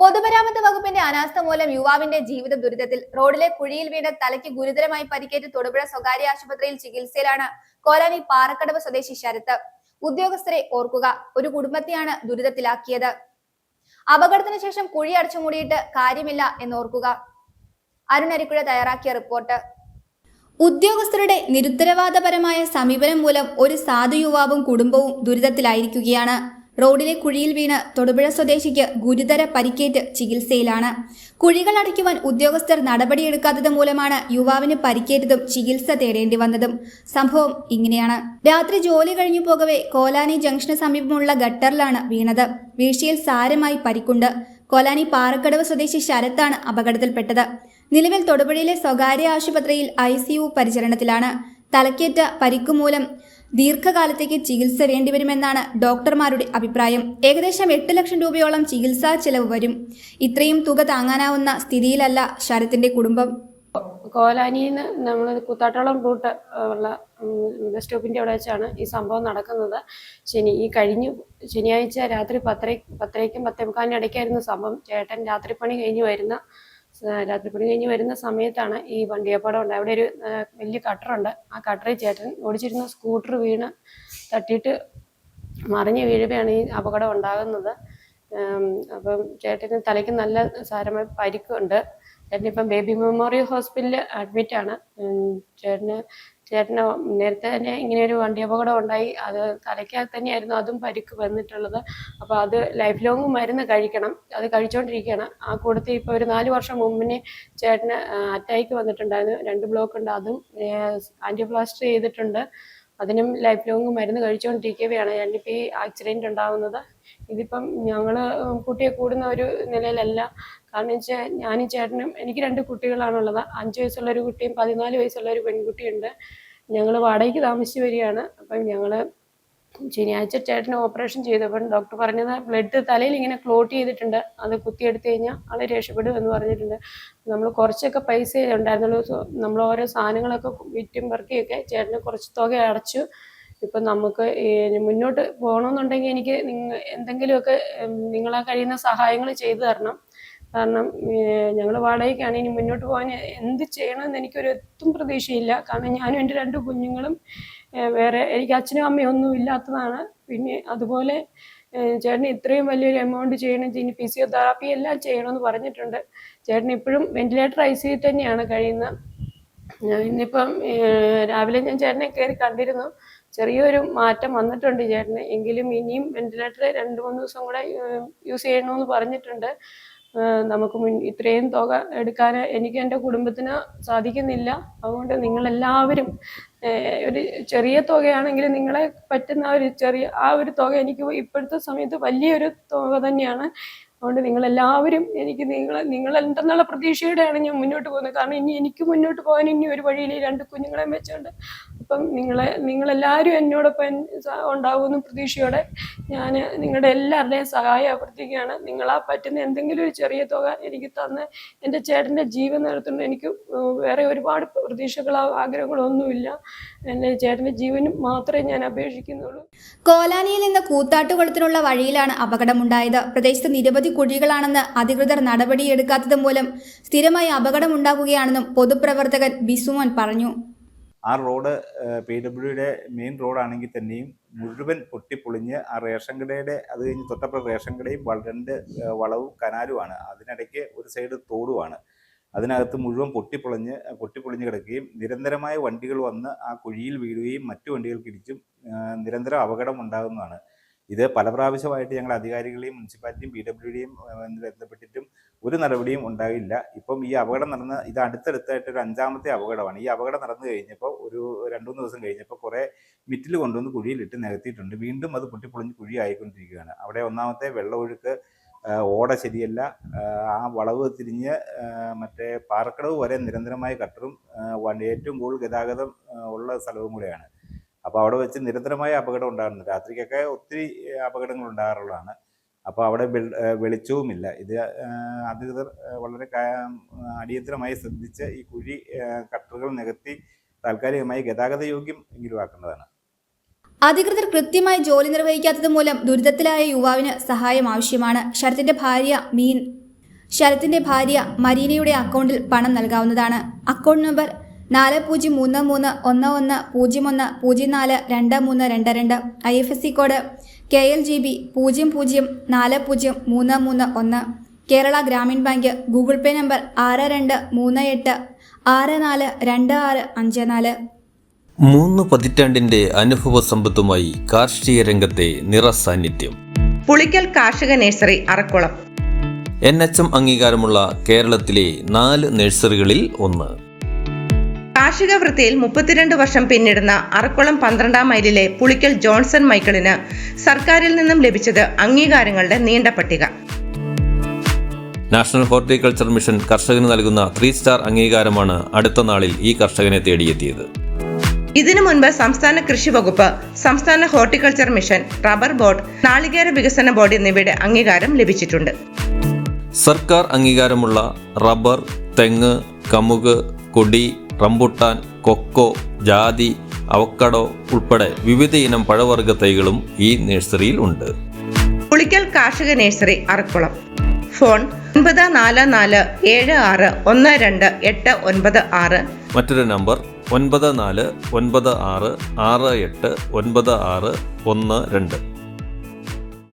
പൊതുമരാമത്ത് വകുപ്പിന്റെ അനാസ്ഥ മൂലം യുവാവിന്റെ ജീവിത ദുരിതത്തിൽ റോഡിലെ കുഴിയിൽ വീണ് തലയ്ക്ക് ഗുരുതരമായി പരിക്കേറ്റ് തൊടുപുഴ സ്വകാര്യ ആശുപത്രിയിൽ ചികിത്സയിലാണ് കോലാനി പാറക്കടവ് സ്വദേശി ശരത്ത്. ഉദ്യോഗസ്ഥരെ ഓർക്കുക ഒരു കുടുംബത്തെയാണ് ദുരിതത്തിലാക്കിയത്. അപകടത്തിന് ശേഷം കുഴി അടച്ചു മൂടിയിട്ട് കാര്യമില്ല എന്നോർക്കുക. അരുൺ അരിക്കുഴ തയ്യാറാക്കിയ റിപ്പോർട്ട്. ഉദ്യോഗസ്ഥരുടെ നിരുത്തരവാദപരമായ സമീപനം മൂലം ഒരു സാധു യുവാവും കുടുംബവും ദുരിതത്തിലായിരിക്കുകയാണ്. റോഡിലെ കുഴിയിൽ വീണ് തൊടുപുഴ സ്വദേശിക്ക് ഗുരുതര പരിക്കേറ്റ് ചികിത്സയിലാണ്. കുഴികൾ അടയ്ക്കുവാൻ ഉദ്യോഗസ്ഥർ നടപടിയെടുക്കാത്തത് മൂലമാണ് യുവാവിന് പരിക്കേറ്റതും ചികിത്സ തേടേണ്ടി വന്നതും. സംഭവം ഇങ്ങനെയാണ്. രാത്രി ജോലി കഴിഞ്ഞു പോകവെ കോലാനി ജംഗ്ഷന് സമീപമുള്ള ഗട്ടറിലാണ് വീണത്. വീഴ്ചയിൽ സാരമായി പരിക്കുണ്ട്. കോലാനി പാറക്കടവ് സ്വദേശി ശരത്താണ് അപകടത്തിൽപ്പെട്ടത്. നിലവിൽ തൊടുപുഴയിലെ സ്വകാര്യ ആശുപത്രിയിൽ ഐ സി യു പരിചരണത്തിലാണ്. തലക്കേറ്റ പരിക്കുമൂലം ദീർഘകാലത്തേക്ക് ചികിത്സ വേണ്ടിവരുമെന്നാണ് ഡോക്ടർമാരുടെ അഭിപ്രായം. ഏകദേശം എട്ട് ലക്ഷം രൂപയോളം ചികിത്സാ ചെലവ് വരും. ഇത്രയും തുക താങ്ങാനാവുന്ന സ്ഥിതിയിലല്ല ശരത്തിന്റെ കുടുംബം. കോലാനിയിൽ നിന്ന് നമ്മൾ കൂത്താട്ടോളം റൂട്ട് ഉള്ള ബസ് സ്റ്റോപ്പിന്റെ അവിടെ വെച്ചാണ് ഈ സംഭവം നടക്കുന്നത്. ശനി ഈ കഴിഞ്ഞ ശനിയാഴ്ച രാത്രി പത്തര പത്തരയ്ക്കും പത്തേ ഇടയ്ക്കായിരുന്നു സംഭവം. ചേട്ടൻ രാത്രി പണി കഴിഞ്ഞ് വരുന്ന രാത്രി പണി കഴിഞ്ഞ് വരുന്ന സമയത്താണ് ഈ വണ്ടിയപ്പാടം ഉണ്ട് അവിടെ ഒരു വലിയ കട്ടറുണ്ട് ആ കട്ടറിൽ ചേട്ടൻ ഓടിച്ചിരുന്ന സ്കൂട്ടർ വീണ് തട്ടിയിട്ട് മറിഞ്ഞ് വീഴുകയാണ് ഈ അപകടം ഉണ്ടാകുന്നത്. അപ്പം ചേട്ടന് തലയ്ക്ക് നല്ല സാരമായ പരിക്കുണ്ട്. ചേട്ടനിപ്പം ബേബി മെമ്മോറിയൽ ഹോസ്പിറ്റലിൽ അഡ്മിറ്റ് ആണ്. ചേട്ടന് ചേട്ടന് നേരത്തെ തന്നെ ഇങ്ങനെ ഒരു വണ്ടി അപകടം ഉണ്ടായി. അത് തലയ്ക്കകത്ത് തന്നെയായിരുന്നു അതും പരിക്ക് വന്നിട്ടുള്ളത്. അപ്പോൾ അത് ലൈഫ് ലോങ് മരുന്ന് കഴിക്കണം. അത് കഴിച്ചുകൊണ്ടിരിക്കുകയാണ് ആ കൂട്ടത്തിൽ ഇപ്പോൾ ഒരു നാല് വർഷം മുമ്പിന് ചേട്ടന് അറ്റാക്ക് വന്നിട്ടുണ്ടായിരുന്നു. രണ്ട് ബ്ലോക്ക് ഉണ്ട്. അതും ആന്റിപ്ലാസ്റ്റർ ചെയ്തിട്ടുണ്ട്. അതിനും ലൈഫ് ലോങ് മരുന്ന് കഴിച്ചുകൊണ്ടിരിക്കുകയാണ് ഞാനിപ്പോൾ ഈ ആക്സിഡന്റ് ഉണ്ടാകുന്നത് ഇതിപ്പം ഞങ്ങൾ കുട്ടിയെ കൂടുന്ന ഒരു നിലയിലല്ല. കാരണം വെച്ചാൽ ഞാനും ചേട്ടനും എനിക്ക് രണ്ട് കുട്ടികളാണുള്ളത്. അഞ്ച് വയസ്സുള്ള ഒരു കുട്ടിയും പതിനാല് വയസ്സുള്ള ഒരു പെൺകുട്ടിയുണ്ട്. ഞങ്ങൾ വാടകയ്ക്ക് താമസിച്ച് വരികയാണ്. അപ്പം ഞങ്ങൾ ശനിയാഴ്ച ചേട്ടന് ഓപ്പറേഷൻ ചെയ്തപ്പോൾ ഡോക്ടർ പറഞ്ഞത് ബ്ലഡ് തലയിൽ ഇങ്ങനെ ക്ലോട്ട് ചെയ്തിട്ടുണ്ട്. അത് കുത്തിയെടുത്ത് കഴിഞ്ഞാൽ അത് രക്ഷപ്പെടും എന്ന് പറഞ്ഞിട്ടുണ്ട്. നമ്മൾ കുറച്ചൊക്കെ പൈസ ഉണ്ടായിരുന്നുള്ളൂ നമ്മൾ ഓരോ സാധനങ്ങളൊക്കെ വിറ്റും പെറുക്കിയൊക്കെ ചേട്ടന് കുറച്ച് തുക അടച്ചു. ഇപ്പം നമുക്ക് മുന്നോട്ട് പോകണമെന്നുണ്ടെങ്കിൽ എനിക്ക് എന്തെങ്കിലുമൊക്കെ നിങ്ങളാ കഴിയുന്ന സഹായങ്ങൾ ചെയ്തു തരണം. കാരണം ഞങ്ങൾ വാടകയ്ക്കാണ്. ഇനി മുന്നോട്ട് പോകാൻ എന്ത് ചെയ്യണമെന്ന് എനിക്കൊരു എത്തും പ്രതീക്ഷയില്ല. കാരണം ഞാനും എന്റെ രണ്ട് കുഞ്ഞുങ്ങളും വേറെ എനിക്ക് അച്ഛനും അമ്മയും ഒന്നും ഇല്ലാത്തതാണ്. പിന്നെ അതുപോലെ ചേട്ടന് ഇത്രയും വലിയൊരു എമൗണ്ട് ചെയ്യണം. ഇനി ഫിസിയോതെറാപ്പി എല്ലാം ചെയ്യണമെന്ന് പറഞ്ഞിട്ടുണ്ട്. ചേട്ടൻ ഇപ്പോഴും വെന്റിലേറ്റർ ഐ സിയിൽ തന്നെയാണ് കഴിയുന്നത് ഞാൻ ഇന്നിപ്പം രാവിലെ ഞാൻ ചേട്ടനെ കയറി കണ്ടിരുന്നു. ചെറിയൊരു മാറ്റം വന്നിട്ടുണ്ട് ചേട്ടന്. എങ്കിലും ഇനിയും വെന്റിലേറ്റർ രണ്ട് മൂന്ന് ദിവസം കൂടെ യൂസ് ചെയ്യണമെന്ന് പറഞ്ഞിട്ടുണ്ട്. നമുക്ക് മുൻ ഇത്രയും തുക എടുക്കാൻ എനിക്ക് എന്റെ കുടുംബത്തിന് സാധിക്കുന്നില്ല. അതുകൊണ്ട് നിങ്ങളെല്ലാവരും ഒരു ചെറിയ തുകയാണെങ്കിലും നിങ്ങളെ പറ്റുന്ന ഒരു ചെറിയ ആ ഒരു തുക എനിക്ക് ഇപ്പോഴത്തെ സമയത്ത് വലിയൊരു തുക തന്നെയാണ്. അതുകൊണ്ട് നിങ്ങളെല്ലാവരും എനിക്ക് നിങ്ങൾ നിങ്ങൾ എന്തെന്നുള്ള പ്രതീക്ഷയോടെയാണ് ഞാൻ മുന്നോട്ട് പോകുന്നത്. കാരണം ഇനി എനിക്ക് മുന്നോട്ട് പോകാൻ ഇനി ഒരു വഴിയിൽ രണ്ട് കുഞ്ഞുങ്ങളെ വെച്ചുകൊണ്ട് അപ്പം നിങ്ങളെ നിങ്ങളെല്ലാവരും എന്നോടൊപ്പം ഉണ്ടാവുമെന്ന് പ്രതീക്ഷയോടെ ഞാൻ നിങ്ങളുടെ എല്ലാവരുടെയും സഹായം അഭ്യർത്ഥിക്കുകയാണ്. നിങ്ങളാ പറ്റുന്ന എന്തെങ്കിലും ഒരു ചെറിയ തുക എനിക്ക് തന്ന് എന്റെ ചേട്ടന്റെ ജീവൻ നിലത്തുണ്ട് എനിക്ക് വേറെ ഒരുപാട് പ്രതീക്ഷകളോ ആഗ്രഹങ്ങളോ ഒന്നുമില്ല. എന്റെ ചേട്ടന്റെ ജീവനും മാത്രമേ ഞാൻ അപേക്ഷിക്കുന്നുള്ളൂ. കോലാനിയിൽ നിന്ന് കൂത്താട്ടുകുളത്തിനുള്ള വഴിയിലാണ് അപകടമുണ്ടായത്. പ്രദേശത്ത് നിരവധി കുഴികളാണെന്ന് അധികൃതർ നടപടിയെടുക്കാത്തത് മൂലം സ്ഥിരമായി അപകടമുണ്ടാക്കുകയാണെന്നും പൊതുപ്രവർത്തകൻ ബിസുമോൻ പറഞ്ഞു. ആ റോഡ് പി ഡബ്ല്യുയുടെ മെയിൻ റോഡാണെങ്കിൽ തന്നെയും മുഴുവൻ പൊട്ടിപ്പൊളിഞ്ഞ് ആ റേഷൻ കടയുടെ അത് കഴിഞ്ഞ് തൊട്ടപ്പുറം റേഷൻ കടയും രണ്ട് വളവും കനാലുമാണ്. അതിനിടയ്ക്ക് ഒരു സൈഡ് തോടുമാണ്. അതിനകത്ത് മുഴുവൻ പൊട്ടിപ്പൊളിഞ്ഞ് പൊട്ടിപ്പൊളിഞ്ഞ് കിടക്കുകയും നിരന്തരമായ വണ്ടികൾ വന്ന് ആ കുഴിയിൽ വീഴുകയും മറ്റു വണ്ടികൾക്ക് ഇടിച്ചും നിരന്തരം അപകടം ഉണ്ടാകുന്നതാണ് ഇത് പല പ്രാവശ്യമായിട്ട് ഞങ്ങൾ അധികാരികളെയും മുനിസിപ്പാലിറ്റിയും പി ഡബ്ല്യുഡിയും ബന്ധപ്പെട്ടിട്ടും ഒരു നടപടിയും ഉണ്ടായില്ല. ഇപ്പം ഈ അപകടം നടന്ന ഇത് അടുത്തടുത്തായിട്ട് ഒരു അഞ്ചാമത്തെ അപകടമാണ്. ഈ അപകടം നടന്നു കഴിഞ്ഞപ്പോൾ ഒരു രണ്ടു മൂന്ന് ദിവസം കഴിഞ്ഞപ്പോൾ കുറേ മിറ്റിൽ കൊണ്ടുവന്ന് കുഴിയിലിട്ട് നികത്തിയിട്ടുണ്ട്. വീണ്ടും അത് പൊട്ടിപ്പൊളിഞ്ഞ് കുഴി ആയിക്കൊണ്ടിരിക്കുകയാണ് അവിടെ ഒന്നാമത്തെ വെള്ളമൊഴുക്ക് ഓട ശരിയല്ല. ആ, വളവ് തിരിഞ്ഞ് മറ്റേ പാറക്കടവ് വരെ നിരന്തരമായ കട്ടറും ഏറ്റവും കൂടുതൽ ഗതാഗതം ഉള്ള സ്ഥലവും കൂടെയാണ്. അപ്പോൾ അവിടെ വെച്ച് നിരന്തരമായ അപകടം ഉണ്ടാകുന്നു രാത്രിക്കൊക്കെ ഒത്തിരി അപകടങ്ങൾ ഉണ്ടാകാറുള്ളതാണ്. അപ്പോൾ അവിടെ വെളിച്ചവുമില്ല. ഇത് അധികൃതർ വളരെ അടിയന്തരമായി ശ്രദ്ധിച്ച് ഈ കുഴി കട്ടറുകൾ നികത്തി താൽക്കാലികമായി ഗതാഗത യോഗ്യം എങ്കിലും അധികൃതർ കൃത്യമായി ജോലി നിർവഹിക്കാത്തത് മൂലം ദുരിതത്തിലായ യുവാവിന് സഹായം ആവശ്യമാണ്. ശരത്തിന്റെ ഭാര്യ മീൻ ശരത്തിന്റെ ഭാര്യ മരീനയുടെ അക്കൗണ്ടിൽ പണം നൽകാവുന്നതാണ്. അക്കൗണ്ട് നമ്പർ നാല് പൂജ്യം മൂന്ന് മൂന്ന് ഒന്ന് ഒന്ന് പൂജ്യം ഒന്ന് പൂജ്യം നാല് രണ്ട് മൂന്ന് രണ്ട് രണ്ട്. I F S C code K L G B പൂജ്യം പൂജ്യം നാല് പൂജ്യം മൂന്ന് മൂന്ന് ഒന്ന്. Kerala Grameen bank Google Pay number ആറ് രണ്ട് മൂന്ന് എട്ട് ആറ് നാല് രണ്ട് ആറ് അഞ്ച് നാല്. മൂന്ന് പതിറ്റാണ്ടിന്റെ അനുഭവ സമ്പത്തുമായി കാർഷിക രംഗത്തെ നിറസാന്നിധ്യം. പുളിക്കൽ കാർഷിക nursery Arakkulam. N H M അംഗീകാരമുള്ള കേരളത്തിലെ നാല് നഴ്സറികളിൽ ഒന്ന്. കാർഷിക വൃത്തിയിൽ മുപ്പത്തിരണ്ട് വർഷം പിന്നിടുന്ന അറക്കുളം പന്ത്രണ്ടാം മൈലിലെ പുളിക്കൽ ജോൺസൺ മൈക്കിളിന് സർക്കാരിൽ നിന്നും ലഭിച്ചത് അംഗീകാരങ്ങളുടെ നീണ്ട പട്ടിക. നാഷണൽ ഹോർട്ടിക്കൾച്ചർ മിഷൻ കർഷകന് നൽകുന്ന ത്രീ സ്റ്റാർ അംഗീകാരമാണ് അടുത്ത നാളിൽ ഈ കർഷകനെ തേടിയെത്തിയത്. ഇതിനു മുൻപ് സംസ്ഥാന കൃഷി വകുപ്പ് സംസ്ഥാന ഹോർട്ടിക്കൾച്ചർ മിഷൻ റബ്ബർ ബോർഡ് നാളികേര വികസന ബോർഡ് എന്നിവയുടെ അംഗീകാരം ലഭിച്ചിട്ടുണ്ട്. സർക്കാർ അംഗീകാരമുള്ള റബ്ബർ തെങ്ങ് കമുക് കൊടി റംബുട്ടാൻ കൊക്കോ ജാതി അവക്കടോ ഉൾപ്പെടെ വിവിധ ഇനം പഴവർഗ തൈകളും ഈ നഴ്സറിയിൽ ഉണ്ട്. പുളിക്കൽ കാർഷിക നഴ്സറി അറക്കുളം. ഫോൺ ഒൻപത് നാല് നാല് ഏഴ് ആറ് ഒന്ന് രണ്ട് എട്ട് ഒൻപത് ആറ്. മറ്റൊരു നമ്പർ ഒൻപത് നാല് ഒൻപത് ആറ് ആറ് എട്ട് ഒൻപത് ആറ് ഒന്ന് രണ്ട്.